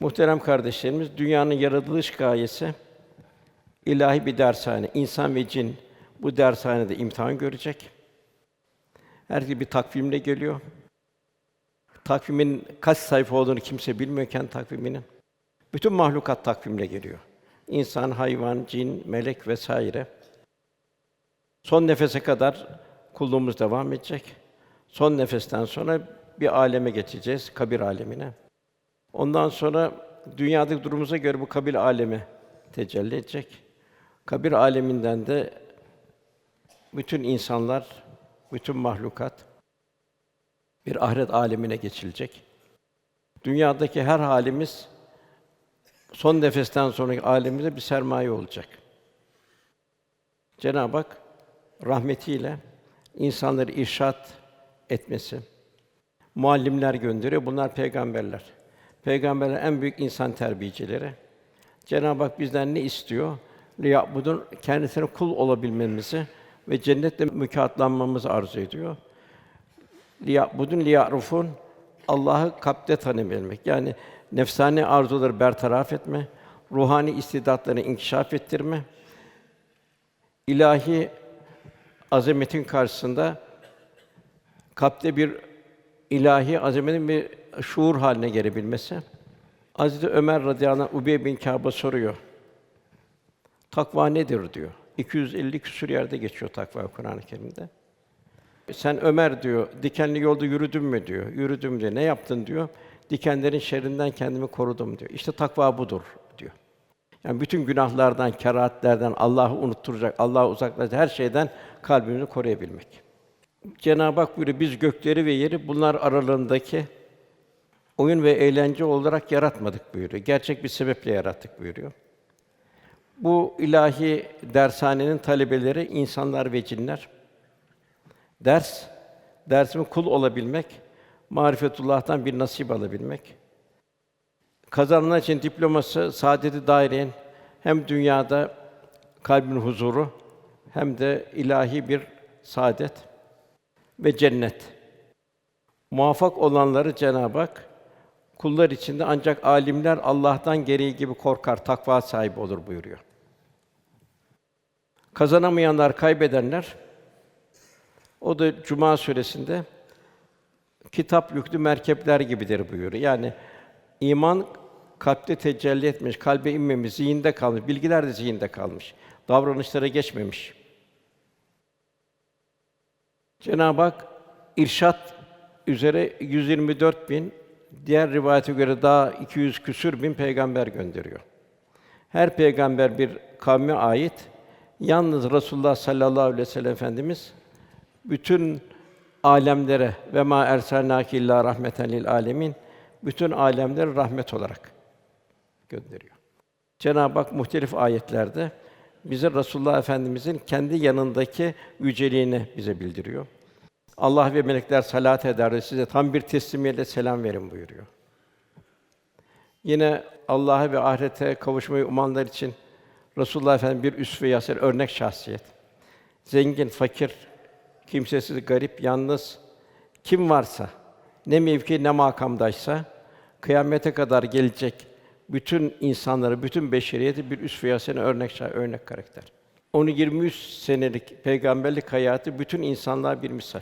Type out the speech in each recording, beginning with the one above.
Muhterem kardeşlerimiz, dünyanın yaratılış gayesi ilahi bir dershane. İnsan ve cin bu dershanede imtihan görecek. Herkes bir takvimle geliyor. Takvimin kaç sayfa olduğunu kimse bilmiyorken takviminin. Bütün mahlukat takvimle geliyor. İnsan, hayvan, cin, melek vesaire. Son nefese kadar kulluğumuz devam edecek. Son nefesten sonra bir aleme geçeceğiz, kabir alemine. Ondan sonra dünyadaki durumumuza göre bu kabir alemi tecelli edecek. Kabir aleminden de bütün insanlar, bütün mahlukat bir ahiret alemine geçilecek. Dünyadaki her halimiz son nefesten sonraki alemimize bir sermaye olacak. Cenab-ı Hak rahmetiyle insanları irşat etmesi, muallimler gönderiyor. Bunlar peygamberler. Peygamberler en büyük insan terbiyecileri. Cenab-ı Hak bizden ne istiyor? Liyabudun kendisine kul olabilmemizi ve cennetle mükafatlanmamızı arzu ediyor. Liyabudun liyarufun Allah'ı kalpte tanıyabilmek. Yani nefsani arzuları bertaraf etme, ruhani istidatlarını inkişaf ettirme, ilahi azametin karşısında kalpte bir ilahi azametin bir şuur haline gelebilmesi. Hazreti Ömer radıyallahu anh Ubey bin Kâb'a soruyor. Takva nedir diyor. 250 küsur yerde geçiyor takva Kur'an-ı Kerim'de. Sen Ömer diyor, dikenli yolda yürüdün mü diyor. Yürüdüm diyor. Ne yaptın diyor. Dikenlerin şerrinden kendimi korudum diyor. İşte takva budur diyor. Yani bütün günahlardan, kerahatlerden, Allah'ı unutturacak, Allah'ı uzaklaşacak her şeyden kalbimizi koruyabilmek. Cenab-ı Hak buyuruyor, biz gökleri ve yeri bunlar aralarındaki oyun ve eğlence olarak yaratmadık buyuruyor. Gerçek bir sebeple yarattık buyuruyor. Bu ilahi dershanenin talebeleri insanlar ve cinler. Ders, dersime kul olabilmek, marifetullah'tan bir nasip alabilmek. Kazanılan için diploması saadeti daireyen hem dünyada kalbin huzuru hem de ilahi bir saadet ve cennet. Muvaffak olanları Cenab-ı Hak kullar içinde ancak alimler Allah'tan gereği gibi korkar, takva sahibi olur buyuruyor. Kazanamayanlar, kaybedenler o da Cuma suresinde kitap yüklü merkepler gibidir buyuruyor. Yani iman kalpte tecelli etmiş, kalbe inmemiş, zihinde kalmış, bilgiler de zihinde kalmış. Davranışlara geçmemiş. Cenab-ı Hak irşat üzere 124 bin, diğer rivayete göre daha 200 küsür bin peygamber gönderiyor. Her peygamber bir kavme ait. Yalnız Resulullah sallallahu aleyhi ve sellem Efendimiz bütün alemlere ve ma ersalnâke illâ rahmeten lil âlemin bütün alemlere rahmet olarak gönderiyor. Cenab-ı Hak muhtelif ayetlerde bize Resulullah Efendimizin kendi yanındaki yüceliğini bize bildiriyor. Allah ve melekler salat eder size tam bir teslimiyetle selam verin buyuruyor. Yine Allah'a ve ahirete kavuşmayı umanlar için Resulullah Efendimiz bir üsve yaser örnek şahsiyet. Zengin, fakir, kimsesiz, garip, yalnız kim varsa ne mevki ne makamdaysa kıyamete kadar gelecek bütün insanları, bütün beşeriyeti bir üsve hasene örnek örnek karakter. Onu 23 senelik peygamberlik hayatı bütün insanlığa bir misal.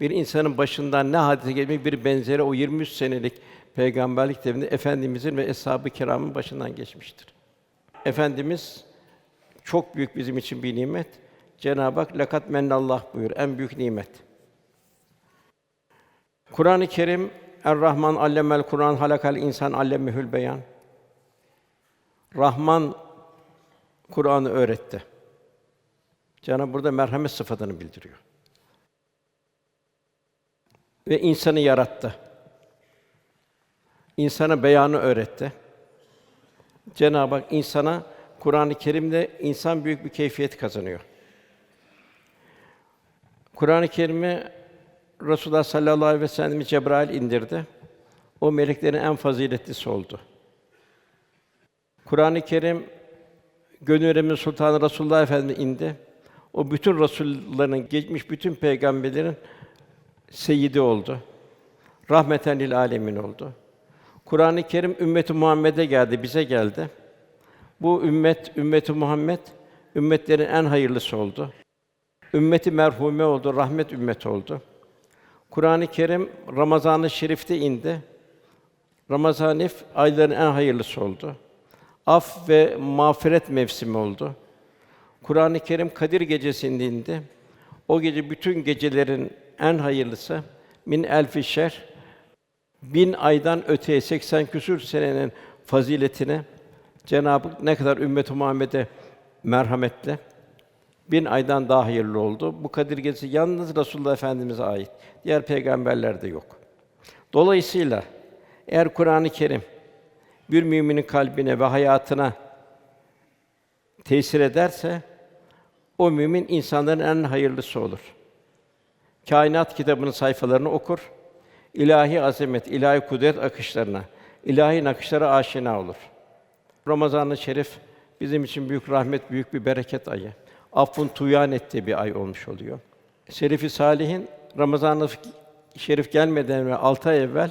Bir insanın başından ne hadise gelmek bir benzeri o 23 senelik peygamberlik devrinde efendimizin ve eshab-ı kiramın başından geçmiştir. Efendimiz çok büyük bizim için bir nimet. Cenab-ı Hak lakat mennallah buyur. En büyük nimet. Kur'an-ı Kerim Er-Rahman allemel Kur'an halakal insan allemehül beyan. Rahman Kur'an'ı öğretti. Cenab-ı burada merhamet sıfatını bildiriyor. Ve insanı yarattı. İnsana beyanı öğretti. Cenab-ı Hak insana Kur'an-ı Kerim'de insan büyük bir keyfiyet kazanıyor. Kur'an-ı Kerim'i Resulullah sallallahu aleyhi ve sellem Cebrail indirdi. O meleklerin en faziletlisi oldu. Kur'an-ı Kerim gönül Sultanı Resulullah Efendimiz indi. O bütün rasullerin geçmiş bütün peygamberlerin seyyidi oldu. Rahmeten lil alemin oldu. Kur'an-ı Kerim ümmeti Muhammed'e geldi, bize geldi. Bu ümmet ümmeti Muhammed ümmetlerin en hayırlısı oldu. Ümmeti merhume oldu, rahmet ümmet oldu. Kur'an-ı Kerim Ramazan-ı Şerif'te indi. Ramazan-ı Şerif ayların en hayırlısı oldu. Af ve mağfiret mevsimi oldu. Kur'an-ı Kerim Kadir gecesinde indi. O gece bütün gecelerin en hayırlısı min elfi şer bin aydan öteye 80 küsür senenin faziletine Cenab-ı Hak ne kadar ümmet-i Muhammed'e merhametli bin aydan daha hayırlı oldu. Bu Kadir Gecesi yalnız Resulullah Efendimize ait. Diğer peygamberlerde yok. Dolayısıyla eğer Kur'an-ı Kerim bir müminin kalbine ve hayatına tesir ederse o mümin insanların en hayırlısı olur. Kainat kitabının sayfalarını okur. ilahi azamet, ilahi kudret akışlarına, ilahi nakışlara aşina olur. Ramazan-ı Şerif bizim için büyük rahmet, büyük bir bereket ayı. Affın tuyan ettiği bir ay olmuş oluyor. Şerif-i Salihin Ramazan-ı Şerif gelmeden ve altı ay evvel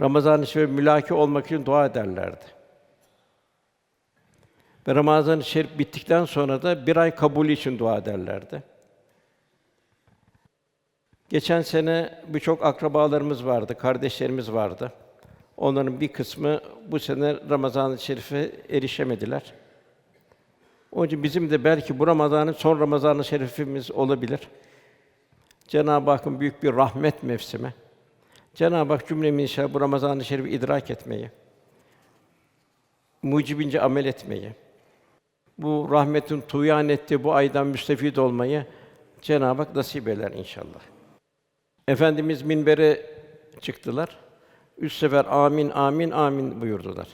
Ramazan-ı Şerif mülaki olmak için dua ederlerdi. Ve Ramazan-ı Şerif bittikten sonra da bir ay kabulü için dua ederlerdi. Geçen sene birçok akrabalarımız vardı, kardeşlerimiz vardı. Onların bir kısmı bu sene Ramazan-ı Şerif'e erişemediler. Onun için bizim de belki bu Ramazan'ın son Ramazan-ı Şerifimiz olabilir. Cenab-ı Hakk'ın büyük bir rahmet mevsimi. Cenab-ı Hak cümlemizi inşallah bu Ramazan-ı Şerif'i idrak etmeyi, mucibince amel etmeyi, bu rahmetin tuyan ettiği bu aydan müstefid olmayı Cenab-ı Hak nasip eder inşallah. Efendimiz minbere çıktılar. Üç sefer amin amin amin buyurdular.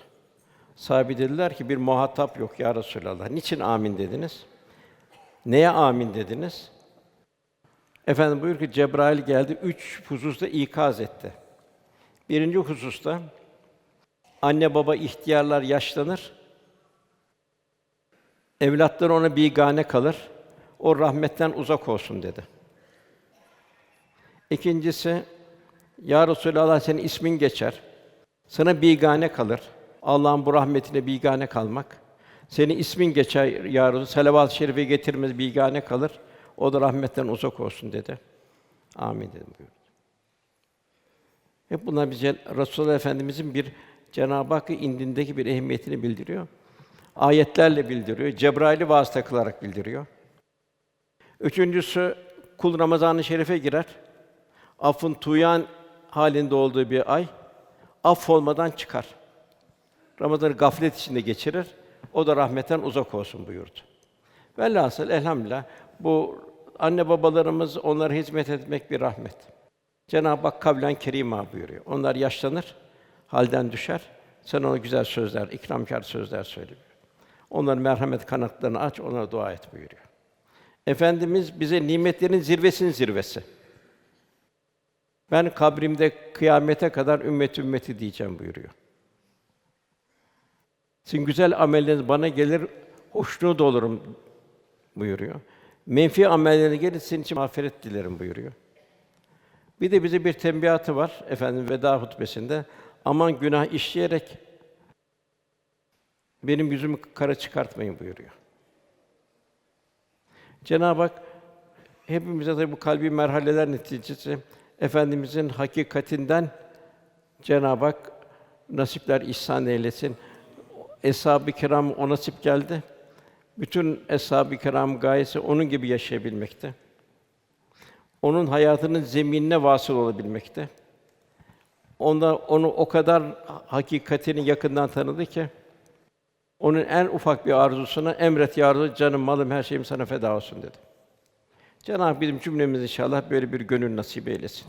Sahabi dediler ki bir muhatap yok ya Resulallah. Niçin amin dediniz? Neye amin dediniz? Efendim buyur ki Cebrail geldi, üç hususta ikaz etti. Birinci hususta anne baba ihtiyarlar yaşlanır. Evlatları ona bigane kalır. O rahmetten uzak olsun dedi. İkincisi ya Resulallah senin ismin geçer. Sana bigane kalır. Allah'ın bu rahmetine bigane kalmak. Senin ismin geçer ya Resulallah. Salavat-ı şerife getirmez bigane kalır. O da rahmetten uzak olsun dedi. Amin dedim buyurdu. Hep bunlar bize Resulullah Efendimizin bir Cenab-ı Hakk'ın indindeki bir ehemmiyetini bildiriyor. Ayetlerle bildiriyor. Cebrail'i vasıta kılarak bildiriyor. Üçüncüsü kul Ramazan-ı Şerif'e girer. Affın tuyan halinde olduğu bir ay aff olmadan çıkar. Ramazan'ı gaflet içinde geçirir. O da rahmetten uzak olsun buyurdu. Velhasıl elhamdülillah bu anne babalarımız onlara hizmet etmek bir rahmet. Cenab-ı Hak kavlen kerima buyuruyor. Onlar yaşlanır, halden düşer. Sen ona güzel sözler, ikramkar sözler söyle. Onların merhamet kanatlarını aç, onlara dua et buyuruyor. Efendimiz bize nimetlerin zirvesinin zirvesi. Ben kabrimde kıyamete kadar ümmet ümmeti diyeceğim buyuruyor. Sizin güzel amelleriniz bana gelir, hoşnut olurum buyuruyor. Menfi amellerine gelir, sizin için mağfiret dilerim buyuruyor. Bir de bize bir tembihatı var efendim veda hutbesinde. Aman günah işleyerek benim yüzümü kara çıkartmayın buyuruyor. Cenab-ı Hak hepimize de bu kalbi merhaleler neticesi efendimizin hakikatinden Cenab-ı Hak nasipler ihsan eylesin. Eshab-ı kiram o nasip geldi. Bütün eshab-ı kiram gayesi onun gibi yaşayabilmekte. Onun hayatının zeminine vasıl olabilmekte. Onda onu o kadar hakikatini yakından tanıdı ki onun en ufak bir arzusuna emret ya canım, malım, her şeyim sana feda olsun dedi. Cenab-ı bizim cümlemizi inşallah böyle bir gönül nasip eylesin.